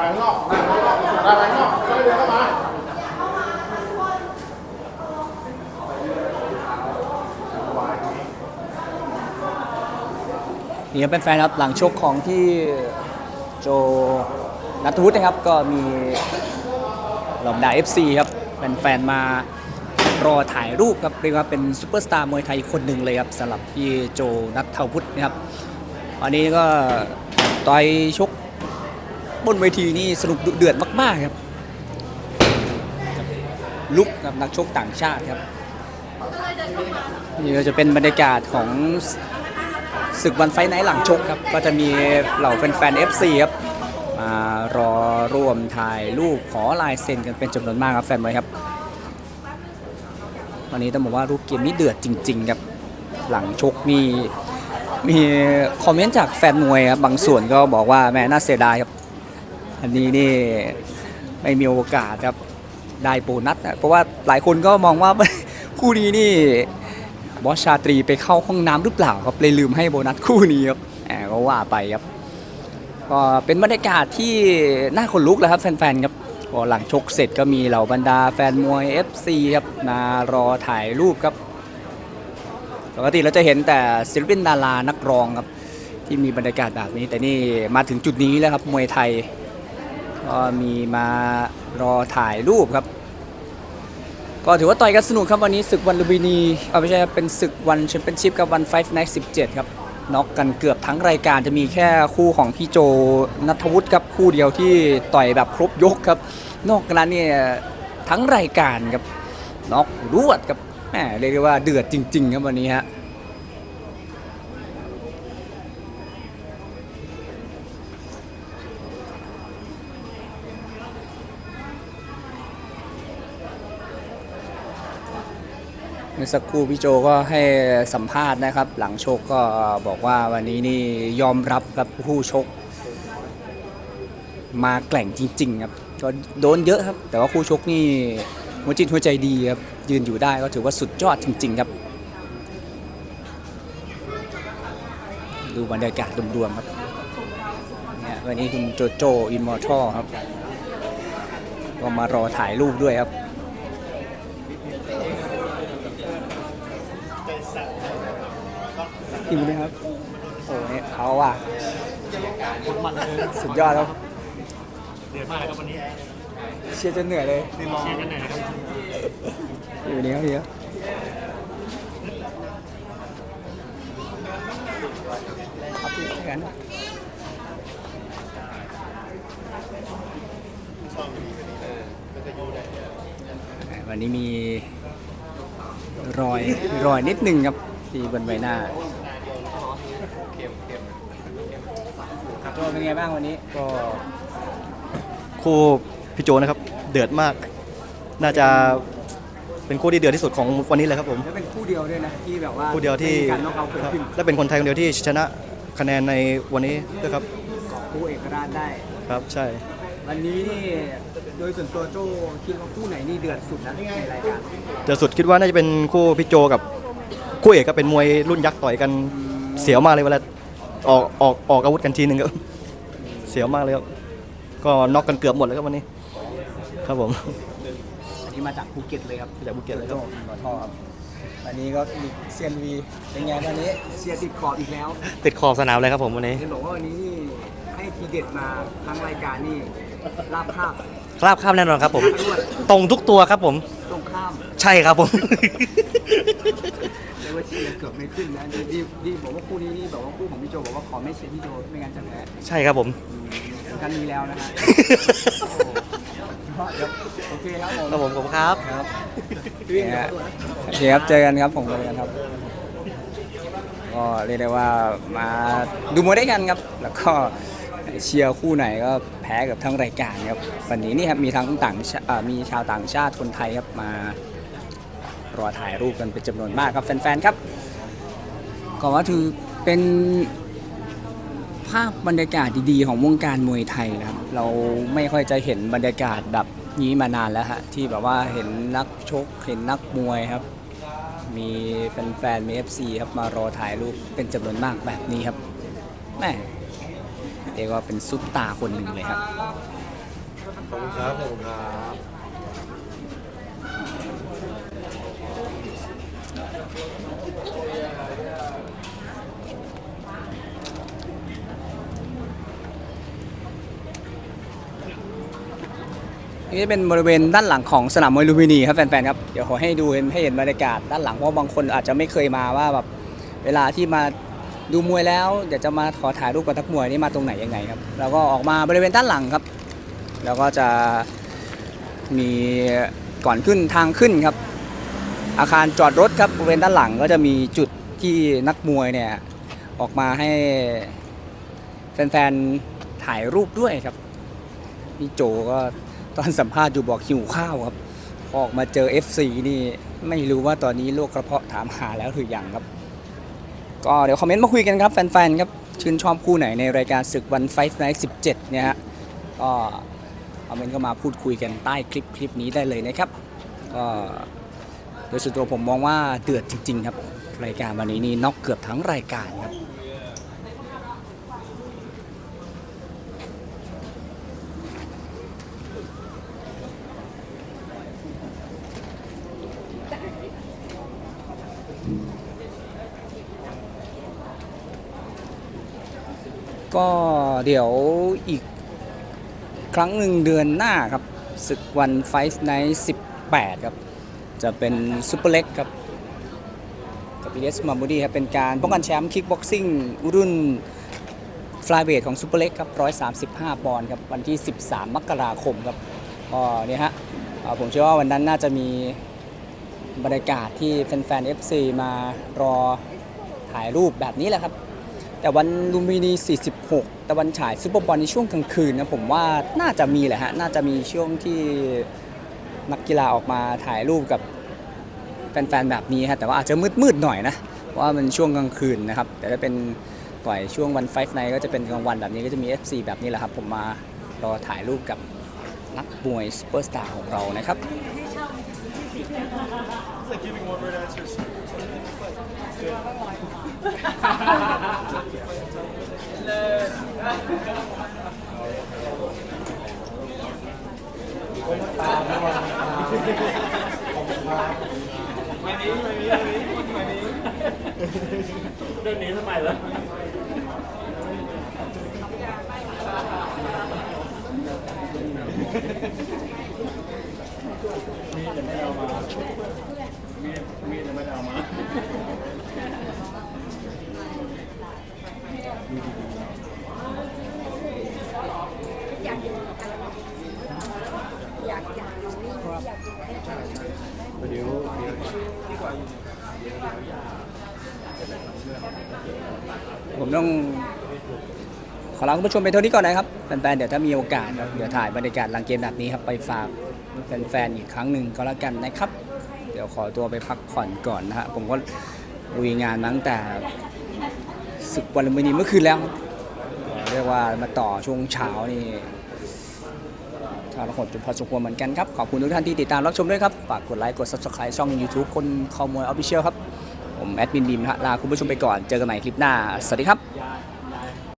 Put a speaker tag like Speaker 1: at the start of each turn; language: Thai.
Speaker 1: ไปข้างนอกได้ไปข้างนอกได้ไปข้างนอกไม่ได้เดินเข้ามา
Speaker 2: นี่เป็นแฟนครับหลังชกของที่โจนัทวุฒินะครับ ก็มีเหล่าบรรดา FC ครับแฟนๆมารอถ่ายรูปครับเรียกว่าเป็นซูเปอร์สตาร์มวยไทยคนหนึ่งเลยครับสำหรับพี่โจนัทวุฒินะครับวันนี้ก็ต่อยชก บนเวทีนี่สนุกดุเดือดมากๆครับลุกกับนักชกต่างชาติครับนี่ก็จะเป็นบรรยากาศของศึกวันไฟไนท์หลังชกครับ ก็จะมีเหล่าแฟนๆ FC ครับมารอร่วมถ่ายรูปขอลายเซ็นกันเป็นจำนวนมากครับแฟนมวยครับ วันนี้ต้องบอกว่ารูปเกมนี้เดือดจริง ๆ ครับ หลังชกมีมีคอมเมนต์จากแฟนมวยครับบางส่วนก็บอกว่าแม่น่าเสียดายครับ อันนี้นี่ไม่มีโอกาสครับได้โบนัสนะเพราะว่าหลายคนก็มองว่า คู่นี้นี่บอสชาตรีไปเข้าห้องน้ำหรือเปล่าครับเลยลืมให้โบนัสคู่นี้ครับแหมก็ว่าไปครับก็เป็นบรรยากาศที่น่าขนลุกแล้วครับแฟนๆครับพอหลังชกเสร็จก็มีเหล่าบรรดาแฟนมวย FC ครับมารอถ่ายรูปครับปกติเราจะเห็นแต่ศิลปินดารานักร้องครับที่มีบรรยากาศแบบนี้ แต่นี่มาถึงจุดนี้แล้วครับมวยไทย ก็มีมารอถ่ายรูปครับ ก็ถือว่าต่อยกันสนุกครับวันนี้ศึกวันลุมพินีเอาไม่ใช่เป็นศึกวันแชมเปี้ยนชิพกับวันไฟฟ์ไนท์สิบเจ็ดครับน็อกกันเกือบทั้งรายการจะมีแค่คู่ของพี่โจนัทวุฒิครับคู่เดียวที่ต่อยแบบครบยกครับ นอกกนั้นเนี่ยทั้งรายการครับน็อกรวดครับแหมเรียกได้ว่าเดือดจริง ๆ ครับวันนี้ฮะ มื่อสักครู่พี่โจก็ให้สัมภาษณ์นะครับ หลังชกก็บอกว่าวันนี้นี่ยอมรับครับผู้ชก มาแกล่งจริง ๆ ครับก็โดนเยอะครับ แต่ว่าคู่ชกนี่หัวจิตหัวใจดีครับยืนอยู่ได้ก็ถือว่าสุดยอดจริง ๆ ครับ ดูบรรยากาศรวมๆครับเนี่ยวันนี้คุณโจโจอินมอร์ทัลครับ ก็มารอถ่ายรูปด้วยครับ หิวไหมครับ โอ้เนี่ยเขาว่ะสุดยอดครับ
Speaker 3: เดือดมากเลยครับวันนี้
Speaker 2: เชียร์จนเหนื่อยเลย
Speaker 3: เชียร์กันหน่อยนะครับ
Speaker 2: อยู่นี้ครับพี่ครับพี่แขนวันนี้มีรอยรอยนิดหนึ่งครับที่บนใบหน้าครับ โจเป็นไงบ้างวันนี้
Speaker 4: ก็คู่พี่โจนะครับ เดือดมาก น่าจะเป็นคู่ที่เดือดที่สุดของวันนี้เลยครับผม
Speaker 2: แล้วเป็นคู่เดียวด้วยนะที่แบบว่า
Speaker 4: คู่เดียวที่
Speaker 2: ไม่มีการน็อกเอาท์เกิดขึ้น
Speaker 4: และเป็นคนไทยคนเดียวที่ชนะคะแนนในวันนี้ด้วยครับ
Speaker 2: คู่เอกราชได้
Speaker 4: ครับใช่
Speaker 2: วันนี้นี่โดยส่วนตัวโจคิดว่าคู่ไหนนี่เดือดสุดนะในรายการ
Speaker 4: เดือดสุดคิดว่าน่าจะเป็นคู่พี่โจกับคู่เอกก็เป็นมวยรุ่นยักษ์ต่อยกันเสียวมากเลยเวลา ออกออกออกอาวุธกันทีหนึ่งก็เสียวมากเลยครับ ก็น็อกกันเกือบหมดเลยครับวันนี้ ครับผม
Speaker 2: อันนี้มาจากภูเก็ตเลยครับ
Speaker 4: มาจากภูเก็ตเลยครับ
Speaker 2: โจขอท่อครับวันนี้ก็มีเซียนวีเป็นไงวันนี้เชียร์ติดขอบอีกแล้ว
Speaker 3: ติดขอบสนามเลยครับผมวันนี้
Speaker 2: เห็นบอกว่าวันนี้นี่ให้ทีเด็ดมาทั้งรายการนี่ลาบคาบ
Speaker 3: คราบข้ามแน่นอนครับผม
Speaker 2: รวด
Speaker 3: ตรงทุกตัวครับผม
Speaker 2: ตรงข้าม
Speaker 3: ใช่ครับผม
Speaker 2: เรียกว่าเชียร์เกือบไม่ขึ้นนะดีดีดีบอกว่าคู่นี้นี่บอกว่าคู่ของพี่โจบอกว่าขอไม่เชียร์พี่โจไม่งั้นจะแพ้
Speaker 3: ใช่ครับผม
Speaker 2: ถึงกันนี้แล้วนะฮะโอเคครับผม
Speaker 3: ครับผมผมครับ
Speaker 2: ครับโอเคครับเจอกันครับผมเจอกันครับ ก็เรียกได้ว่ามาดูมวยด้วยกันครับ แล้วก็เชียร์คู่ไหนก็แพ้กับทั้งรายการครับ วันนี้นี่ครับมีทั้งต่างชาอ่ามีชาวต่างชาติคนไทยครับมา รอถ่ายรูปกันเป็นจำนวนมากครับแฟนๆครับก็ว่าถือเป็นภาพบรรยากาศดีๆ ของวงการมวยไทยนะครับ เราไม่ค่อยจะเห็นบรรยากาศแบบนี้มานานแล้วฮะที่แบบว่าเห็นนักชกเห็นนักมวยครับ มีแฟนๆมีเอฟซีครับมารอถ่ายรูปเป็นจำนวนมากแบบนี้ครับแม่เรียกว่าเป็นซุปตาคนหนึ่งเลยครับ
Speaker 1: ขอบคุณครับขอบคุณครับ
Speaker 2: นี่จะเป็นบริเวณด้านหลังของสนามมวยลูมพินีครับแฟนๆครับเดี๋ยวขอให้ดูให้เห็นบรรยากาศด้านหลังเพราะบางคนอาจจะไม่เคยมาว่าแบบเวลาที่มาดูมวยแล้วเดี๋ยวจะมาขอถ่ายรูปกับทักมวยนี่มาตรงไหนยังไงครับแล้วก็ออกมาบริเวณด้านหลังครับ แล้วก็จะมีก่อนขึ้นทางขึ้นครับ อาคารจอดรถครับบริเวณด้านหลังก็จะมีจุดที่นักมวยเนี่ยออกมาให้แฟนๆถ่ายรูปด้วยครับพี่โจก็ ตอนสัมภาษณ์อยู่บอกหิวข้าวครับพอออกมาเจอ FC นี่ไม่รู้ว่าตอนนี้โรคกระเพาะถามหาแล้วหรือยังครับ ก็เดี๋ยวคอมเมนต์มาคุยกันครับแฟนๆครับชื่นชอบคู่ไหนในรายการศึกวันไฟท์ไนท์17เนี่ยฮะก็คอมเมนต์ก็มาพูดคุยกันใต้คลิปคลิปนี้ได้เลยนะครับก็โดยส่วนตัวผมมองว่าเดือดจริง ๆ ครับ รายการวันนี้นี่น็อกเกือบทั้งรายการครับ ก็เดี๋ยวอีกครั้งหนึ่งเดือนหน้าครับศึกวันไฟท์ไนท์18 ครับ จะเป็นซูเปอร์เล็กครับกับ BS มาบูดี้ครับเป็นการป้องกันแชมป์คิกบ็อกซิ่งรุ่นฟลายเวทของซูเปอร์เล็กครับ 135 ปอนด์ครับ วันที่ 13 มกราคมครับก็เนี่ยฮะผมเชื่อว่าวันนั้นน่าจะมีบรรยากาศที่แฟนๆ FC มารอถ่ายรูปแบบนี้แหละครับ แต่วันลุมพินี 46 แต่วันฉายซูเปอร์บอลในช่วงกลางคืนนะผมว่าน่าจะมีแหละฮะ น่าจะมีช่วงที่นักกีฬาออกมาถ่ายรูปกับแฟนๆ แบบนี้ฮะ แต่ว่าอาจจะมืดๆ หน่อยนะเพราะว่ามันช่วงกลางคืนนะครับ แต่ถ้าเป็นปล่อยช่วงวันไฟฟ์ไนก็จะเป็นกลางวันแบบนี้ก็จะมี FC แบบนี้แหละครับ ผมมารอถ่ายรูปกับนักมวยซูเปอร์สตาร์ของเรานะครับ มานี้มานี้มานี้มานี้เรื่องนี้ทำไมล่ะ ผมต้อง ขอลาคุณผู้ชมไปเท่านี้ก่อนนะครับแฟนๆเดี๋ยวถ้ามีโอกาสครับเดี๋ยวถ่ายบรรยากาศหลังเกมแบบนี้ครับไปฝากแฟนๆอีกครั้งหนึ่งก็แล้วกันนะครับ เดี๋ยวขอตัวไปพักผ่อนก่อนนะฮะผมก็ลุยงานตั้งแต่ศึกวันลุมพินีเมื่อคืนแล้ว เรียกว่ามาต่อช่วงเช้านี่ทารหดจุดพอสมควรเหมือนกันครับ ขอบคุณทุกท่านที่ติดตามรับชมด้วยครับ ฝากกดไลค์ กด subscribe ช่อง YouTube คนคอมมวยออฟฟิเชียลครับ แอดมินบีมนะลาคุณผู้ชมไปก่อนเจอกันใหม่คลิปหน้า สวัสดีครับ